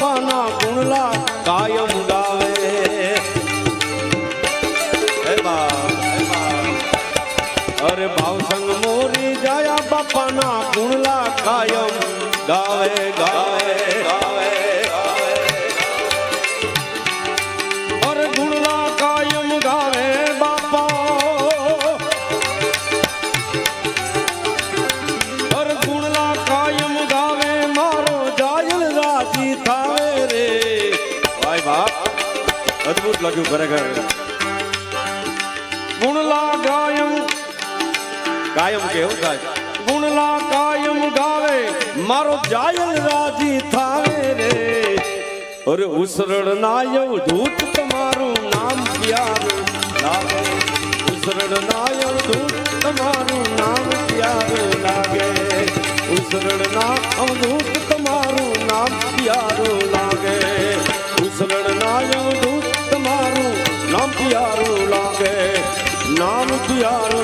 બાપાના ગુણલા કાયમ ગાવે. અરે ભાવસંગ મોરી જાયા બાપાના ગુણલા કાયમ ગાવે ગાવે. અદ્ભુત લાગ્યું ખરેખર ગુણલા કાયમ કાયમ કેવું થાય. ગુણલા કાયમ ગાવે. મારો જાયલ રાજી થાવે રે. અરે ઉસરડ નાયવ ધૂત તમારું નામ પ્યારું. લાગે. ઉસરડ નાયવ ધૂત તમારું નામ પ્યારું. લાગે. ઉસરડ ના ધૂત તમારું નામ પ્યારું. લાગે પ્યારું લાગે નામ પ્યારું